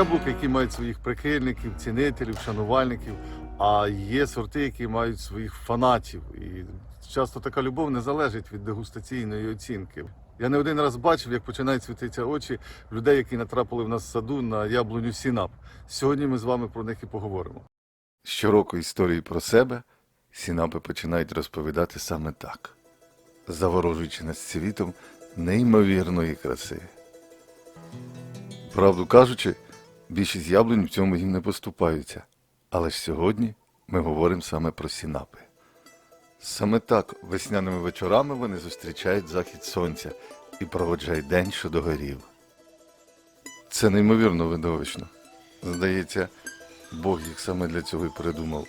яблук, які мають своїх прихильників, цінителів, шанувальників, а є сорти, які мають своїх фанатів. І часто така любов не залежить від дегустаційної оцінки. Я не один раз бачив, як починають світитися очі людей, які натрапили в нас в саду на яблуню Сінап. Сьогодні ми з вами про них і поговоримо. Щороку історії про себе сінапи починають розповідати саме так, заворожуючи нас світом неймовірної краси. Правду кажучи, більшість яблунь в цьому їм не поступаються. Але ж сьогодні ми говоримо саме про сінапи. Саме так весняними вечорами вони зустрічають захід сонця і проводжають день, що догорів. Це неймовірно видовищно. Здається, Бог їх саме для цього і придумав.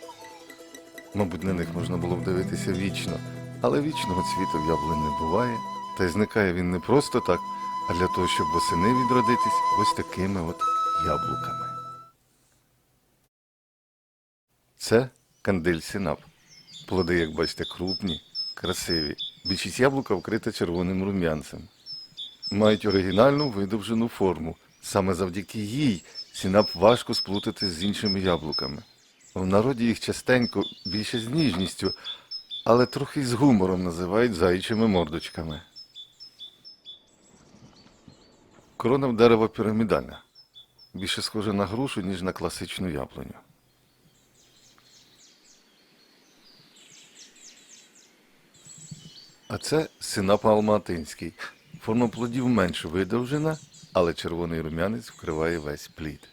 Мабуть, на них можна було б дивитися вічно, але вічного цвіту в яблунь не буває, та й зникає він не просто так, а для того, щоб восени відродитись ось такими от яблуками. Це кандиль синап. Плоди, як бачите, крупні, красиві. Більшість яблука вкрита червоним рум'янцем. Мають оригінальну видовжену форму. Саме завдяки їй сінап важко сплутати з іншими яблуками. В народі їх частенько більше з ніжністю, але трохи з гумором називають заячими мордочками. Корона в дерева пірамідальна. Більше схожа на грушу, ніж на класичну яблуню. А це синап алматинський. Форма плодів менш видовжена, але червоний рум'янець вкриває весь плід.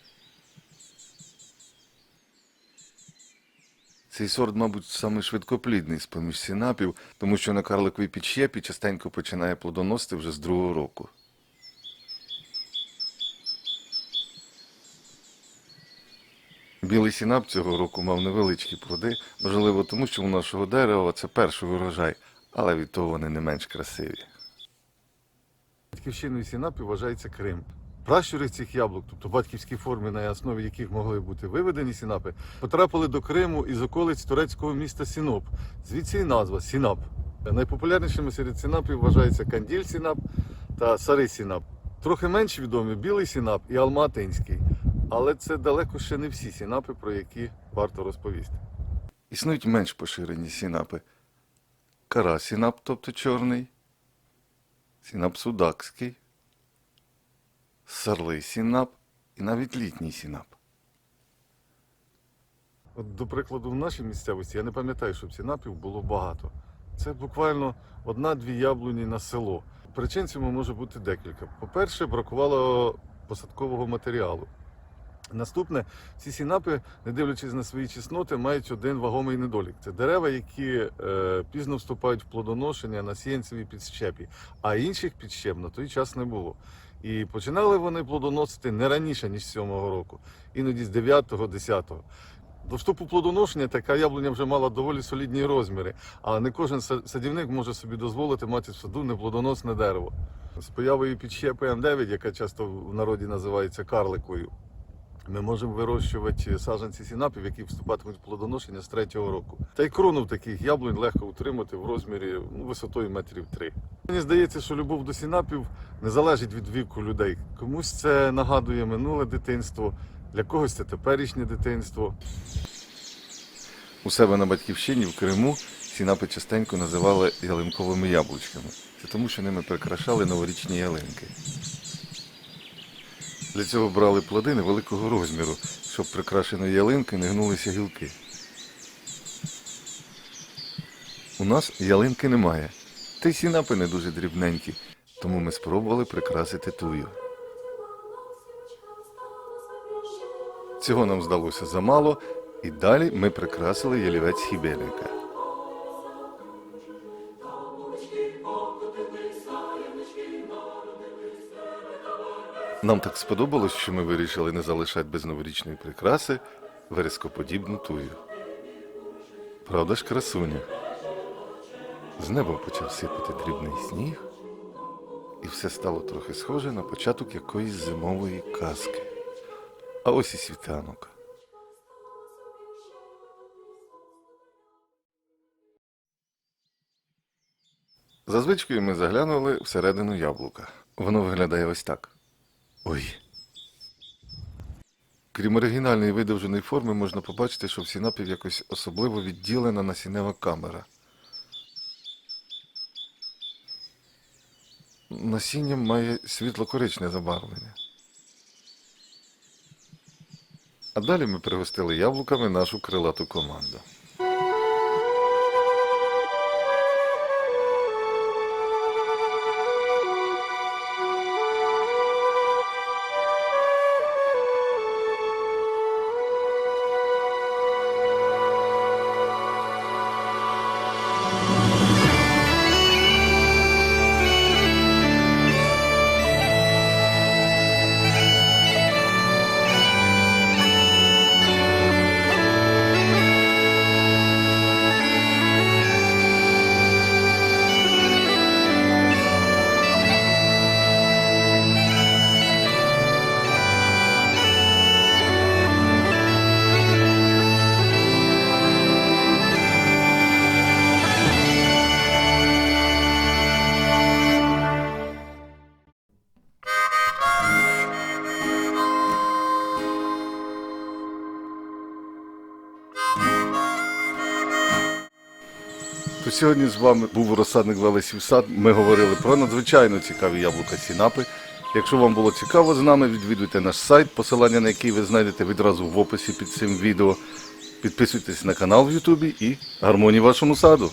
Цей сорт, мабуть, самий швидкоплідний з поміж сінапів, тому що на карликовій підщепі частенько починає плодоносити вже з другого року. Білий сінап цього року мав невеличкі плоди, можливо, тому що у нашого дерева це перший урожай, але від того вони не менш красиві. Батьківщиною сінапів вважається Крим. Пращури цих яблук, тобто батьківські форми, на основі яких могли бути виведені сінапи, потрапили до Криму із околиць турецького міста Сіноп. Звідси і назва Сінап. Найпопулярнішими серед сінапів вважаються канділь сінап та сарий сінап. Трохи менш відомі білий сінап і алматинський. Але це далеко ще не всі сінапи, про які варто розповісти. Існують менш поширені сінапи. Кара сінап, тобто чорний, сінап судакський, сарлий сінап і навіть літній сінап. От, до прикладу, в нашій місцевості я не пам'ятаю, щоб сінапів було багато. Це буквально одна-дві яблуні на село. Причин цьому може бути декілька. По-перше, бракувало посадкового матеріалу. Наступне, ці сінапи, не дивлячись на свої чесноти, мають один вагомий недолік. Це дерева, які е, пізно вступають в плодоношення на сіянцевій підщепі, а інших підщеп на той час не було. І починали вони плодоносити не раніше, ніж 7-го року, іноді з 9-го, 10-го. До вступу плодоношення така яблуня вже мала доволі солідні розміри, а не кожен садівник може собі дозволити мати в саду неплодоносне дерево. З появою підщепи М9, яка часто в народі називається карликою, ми можемо вирощувати саджанці сінапів, які вступатимуть в плодоношення з третього року. Та й крону таких яблунь легко утримати в розмірі ну, висотою метрів три. Мені здається, що любов до сінапів не залежить від віку людей. Комусь це нагадує минуле дитинство, для когось це теперішнє дитинство. У себе на батьківщині в Криму сінапи частенько називали ялинковими яблучками. Це тому, що ними прикрашали новорічні ялинки. Для цього брали плоди невеликого розміру, щоб прикрашеної ялинки не гнулися гілки. У нас ялинки немає, та й сінапи не дуже дрібненькі, тому ми спробували прикрасити тую. Цього нам здалося замало, і далі ми прикрасили ялівець хібельника. Нам так сподобалось, що ми вирішили не залишати без новорічної прикраси верескоподібну тую. Правда ж, красуня? З неба почав сипати дрібний сніг, і все стало трохи схоже на початок якоїсь зимової казки. А ось і світанок. За звичкою ми заглянули всередину яблука. Воно виглядає ось так. Ой. Крім оригінальної видовженої форми, можна побачити, що в сінапів якось особливо відділена насіннева камера. Насіння має світло-коричне забарвлення. А далі ми пригостили яблуками нашу крилату команду. То сьогодні з вами був розсадник Велесів сад. Ми говорили про надзвичайно цікаві яблука сінапи. Якщо вам було цікаво з нами, відвідуйте наш сайт, посилання на який ви знайдете відразу в описі під цим відео. Підписуйтесь на канал в Ютубі і гармонії вашому саду.